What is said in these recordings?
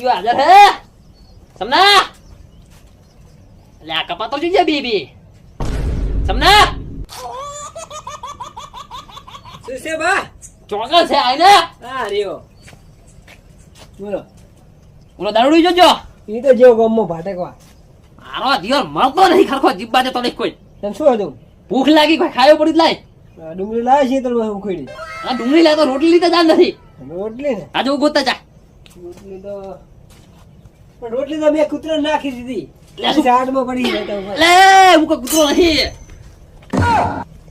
લાચ્યું હાજર હે સમના લે આ કપાતો જોઈએ બીબી સમના શું છે બા ચોકલ છે આઈને હા રહ્યો બોલો ઓલો દારૂડી જોજો એ તો જેવો ગમો ભાટકવા મારો દિયોર મળતો નહીં ખરખો જીબ્બા જતો નહીં કોઈ તેમ શું હતું ભૂખ લાગી કોઈ ખાયો પડી જ લાય ડુંગળી લાવે છે તો ઉખેડી આ ડુંગળી તો રોટલી લીધે જાન નથી રોટલી ને આજે જા રોટલી તો પણ રોટલી તો મેં કૂતરો નાખી દીધી? ઝાડમાં પડી જાય. લે હું કોઈ કૂતરો નહીં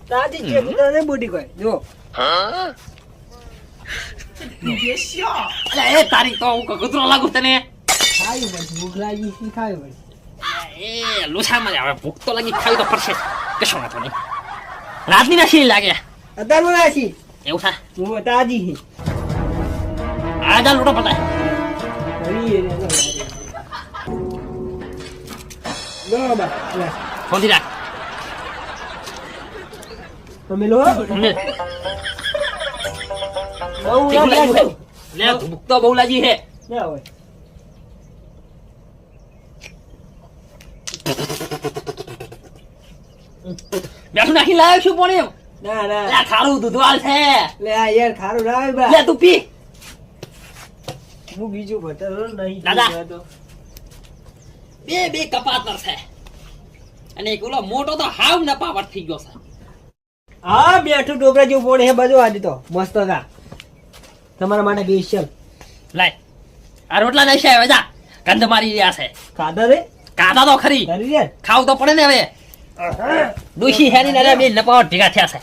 તાજી છે કૂતરો ને બોડી કોઈ. જો. અલે એ તારી તો હું કૂતરો લાગુ તને. ખાવી પડશે ભૂખ લાગી છે ખાવી પડશે એ લોસામાં આવે ભૂખ તો લાગી ખાવી તો પડશે. કશો વાંધો નહીં. રાતની નાખી લાગે. એવું થાય હું તાજી છે. આ જા લૂટો પતાય લો, લો લે. ફોનથી રાખ તમે લો લે. લે ભૂખ તો બહુ લાગી હે ના હોય બેઠું નાખી લાવ્યો છું પણ એમ ના લે ના ખારું દૂધવાળ છે લે યાર ખારું ના લે તું પી હું બીજું બતાવો નહીં દાદા. બે બે કપાતર છે. અને એક ઓલો મોટો તો હાવ નપાવટ થઈ ગયો છે. હા બેઠું ટોપરા જેવું પોણે હે બધું આજે તો. મસ્ત હતા. તમારા માટે સ્પેશિયલ લાય. આ રોટલા નહીં છે જા. ગંધ મારી રહ્યા છે. ખાધા રે કાઢા તો ખરી. ખાવ ખાવું તો પડે ને હવે. ડોશી હેરી ને બે નપાવટ ભેગા થયા છે.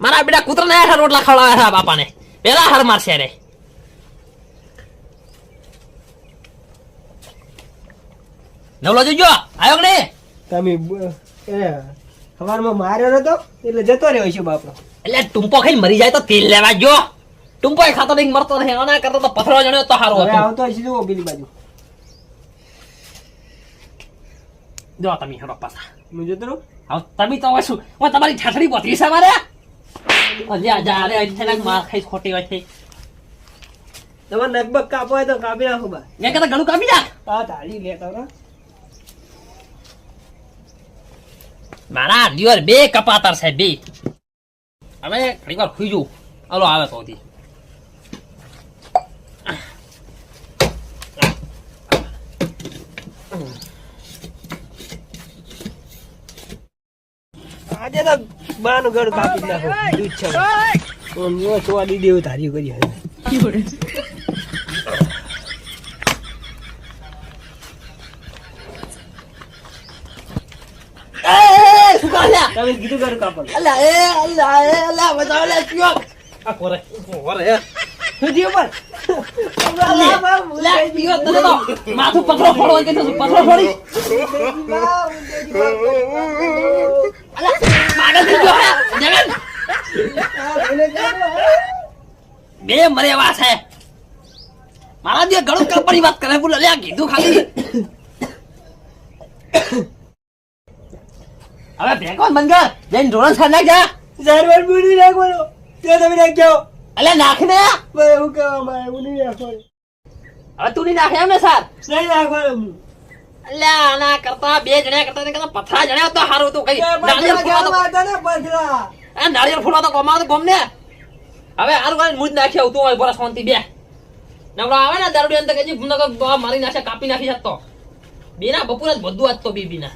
મારા બેટા કૂતરા ને રોટલા ખવડાવ્યા હતા બાપાને. પેલા હાર મારશે રે. નવલો જોજો આવ્યો કે નહીં? તમે એ સવારમાં માર્યો નતો એટલે જતો રહ્યો છે બાપડો. એટલે ટુંપો ખાઈ મરી જાય તો તેલ લેવા જો ટુંપો ખાતો નહીં મરતો નહીં આના કરતો તો પથરો જણ્યો તો સારું હવે આવતો છે જુઓ બીજી બાજુ. જો તમે હેડો પાછા. હું જતો રહું? હવે તમે તો હવે શું? હવે તમારી ઠાઠડી પથરી છે મારે આ જા રે અહીંથી માર ખાઈ ખોટી હોય છે. તમારે નગબગ કાપો હોય તો કાપી નાખો બા. મેં કહેતા ઘણું કાપી નાખ. હા તારી લેતા મારા દિયોર બે કપાતર છે બે. હવે ઘણી વાર ખુઈ જવું. હલો આવે તો હજી. આજે તો બાનું ગળું કાપી નાખો. દૂધ છે. ઓમ જો ચોવા દીધી એવું ધાર્યું કરી હવે એ, એ, શું કરે છે? તમે કીધું ગળું કાપો અલા, એ, અલા, એ, અલા, બચાવ લે, ચિયો. આ કોરે, કોરે. સુધી ઉપર માથું પથરો ફોડો કે પથરો ફોડી અલા, થઈ ગયો હે, જગન. બે મરેવા છે મારા જે ગળું કાપવાની વાત કરે બોલો લ્યા કીધું ખાલી હવે ભેગો કર જઈને ધોરણ છાડ નાખ જા. ઝાડવાળ બુડી નાખવાનો તે તમે નાખજો અલે નાખ ને ભાઈ હું કહેવામાં આવે એવું નહીં નાખવાનું હવે તું નહીં નાખે એમ ને સર? નહીં નાખવાનું અલે આના કરતા બે જણા કરતા કરતા પથરા જણા તો સારું તું કઈ નાળિયેર પથરા તો ને પથરા. આ નાળિયેર ફોડવા તો કોમા તો ગમ ને હવે આરું કરીને મુજ નાખી આવતું હોય બોલા શાંતિ બે. નવરો આવે ને દારૂડી અંતર કે નગર મારી નાખે કાપી નાખી શકતો બેના બપોરે જ બધું આજ તો બીબીના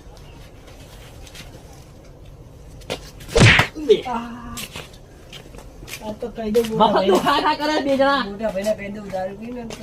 આ તો કહી દઉં મફતનું ભાઈને. ખા ખા કરે બે જણા. મોટા ભાઈને કહી દઉં દારૂ પીને તો.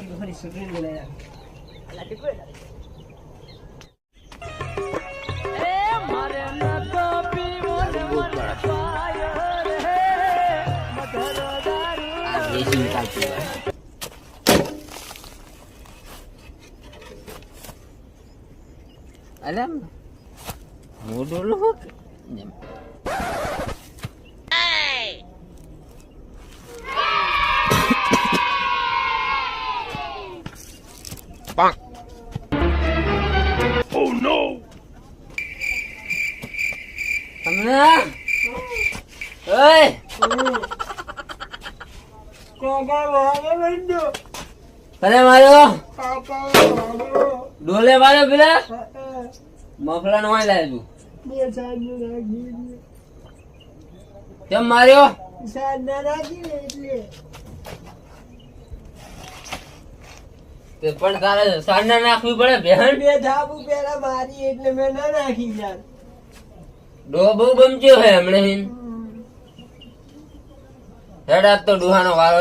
અરે Oh no. તમને ઓય કાકા મારે અરે માર્યો કાકા મારો ડોલે માર્યો પેલા મફલા નો લાય તું બે રાખી કેમ માર્યો સાંજના રાખી એટલે તે પણ તારે સાંજના નાખવી પડે બહેન. બે ધાબુ પેલા મારી એટલે મેં ના નાખી યાર. ડોબો બહુ હે હમણે હિન હેડ તો ડુહાનો વારો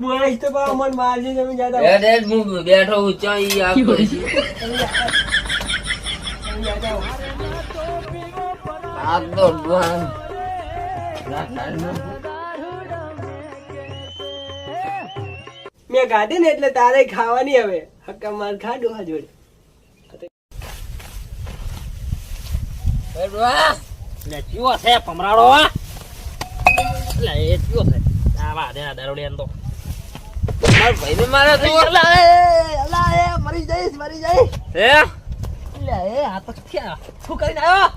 બોલાઈશ તો પાછો મને મારશે તમે જાતા હેડ હેડ હું બેઠો હું ચા ઈ તો ડુહાનો મેં ગાધી ને એટલે તારે ખાવાની હવે. હક્કા માર ખા ડોહા જોડે. લે ચિયો છે ભમરાડો લે એ ચિયો છે. આ દે આ દારૂડિયાને તો. મારા ભાઈને મારે તો અલા એ અલા એ મરી જઈશ મરી જઈશ. હે? લે એ આ તો ક્યાં? શું કરીને આવ્યો?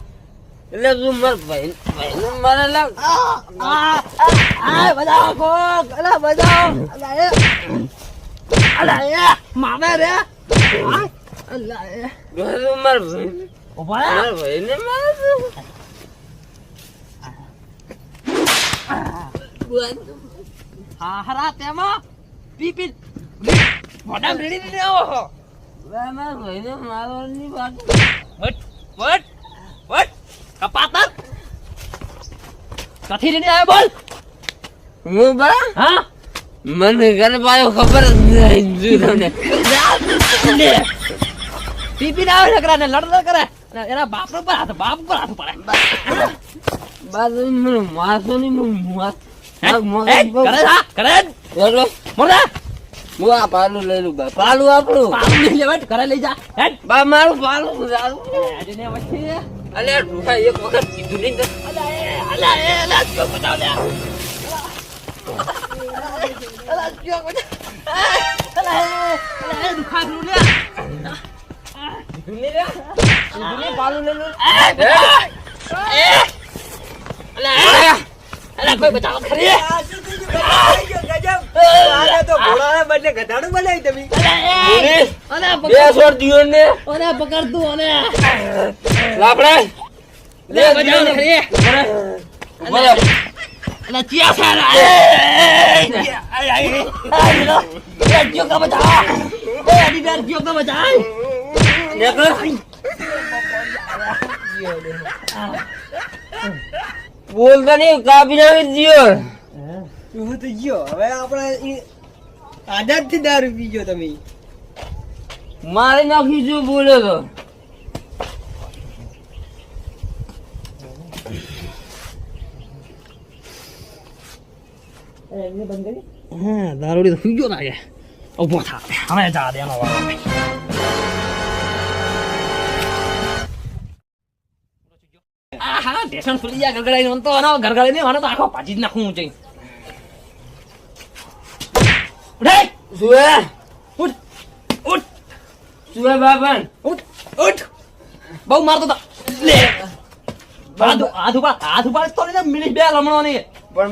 એટલે તું માર ભાઈ નું મારે લાવ. આ બજાવો કોક અલા બજાવો અલા એ મામે રે અલા એ તું માર ભાઈ ઊભા રે ભાઈ ને માર હા હરા તેમાં પી પી મોઢામાં રેડી આવો મારા મારવાની વાત. વટ વટ કપાતર? કથી રેડી આવ્યો બોલ. હું બા? હા? મને ઘર પાયો ખબર જ નહીં તમને લે. પી પી આવે છકરા ને લડ લડ કરે. એના બાપ પર હાથ બાપ પર હાથ પડે. બાજુ મને નહીં હું માર. હે? માર- હે? કરે? કરે? બોલો. મોઢા હું આ પાલું લઈ લઉં બા. પાલું આપણું. પાલું લઈ લે વટ ઘરે લઈ જા. બા મારું પાલું આજે ને વચ્ચે અલ્યા ડૂહા એક વખત કીધું નહીં અલા એ અલા એ અલા જો બતાવ લે અલા જો બતાવ અલા એ અલા દુખા કરું લે કીધું નહીં રે કીધું નહીં પાલું લઈ લઉં. એ અલા અલા કોઈ બતાવ ખરી આ શું થયું? ગજબ આને તો ઘોડાના બદલે ગધાડું બનાવી તમે અલા એ અલા બે પકડ સોળ દિયો ને અલા પકડ તું અને લાકડા લે બોલો. અલા ચિયા સારા. એ આય આય. આય જો કા બતા એ અડી દર જો કા બતા નીકળો. બોલતા નહીં કાપી નાખી દિયો હું તો ગયો હવે આપણે ઈ આદતથી દારૂ પીજો તમે. મારી નાખી શું બોલો તો? હા દારૂડી તો સુઈ ગયો લાગે ઊભો થા. હવે જા દેનો આહા ઢેસણ ફૂલી ગયા ગરગડાઈને મને તો આનો ગરગડાઈને મને તો આખો ભાજી જ નાખું ઊંચાઈ ઉઠે સુએ. ઉઠ ઉઠ. સુએ બાપન. ઉઠ ઉઠ. બહુ મારતો તો. લે. હાથ હાથ હાથ ઉપર તો મિનિટ બે લમણો ની પણ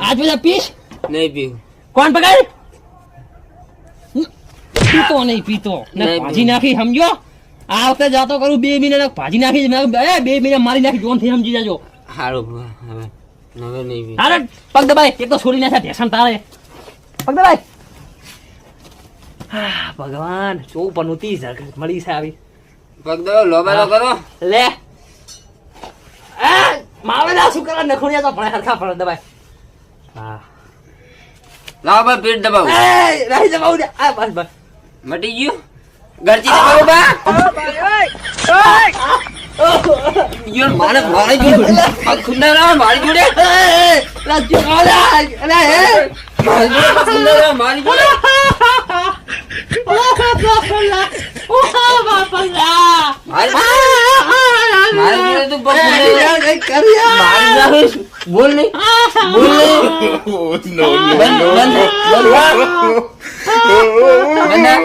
આજ બધા પીશ નહીં પીવું કોણ પગાડ પીતો નહીં પીતો ભાજી નાખી સમજો આ વખતે જાતો કરું બે મહિના ભાજી નાખી બે મહિના મારી નાખી જોનથી સમજી જાજો સારું અરે પગ દબાય. એક તો છોડી નાખ્યા ઢેસણ તારે. પગ દબાય. ભગવાન ચો પનોતી મળી છે આવી. પગ દો લોબા તો કરો. લે. એ માવેલા શું કરવા નખુણિયા તો ભણે હરખા ભણે દબાય. હા. લાવ બા પેટ દબાવ. એ રહી દબાવ દે. આ બસ બસ. મટી ગયું? ઘરથી દબાવ બા. યાર મારે મારી જોડે પગ ખુલ્લા ના મારી જોડે રાજ્ય અલા અલા હે મારી જોડે પગ ખુલ્લા ના મારી જોડે ઓ બાપલા ઓ બાપલા મારી મારી જોડે તું પગ ખુલ્લે. કઈ કર્યા મારી જોડે બોલ નહીં બોલ નહીં Oh, no, no, બંધ no. બંધ બંધ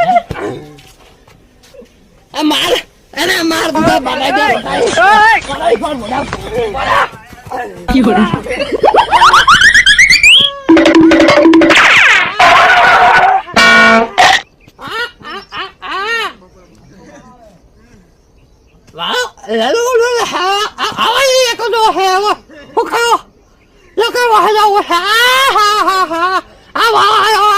কি করে 我看到，要跟我还让我啥？哈哈哈！啊，完了！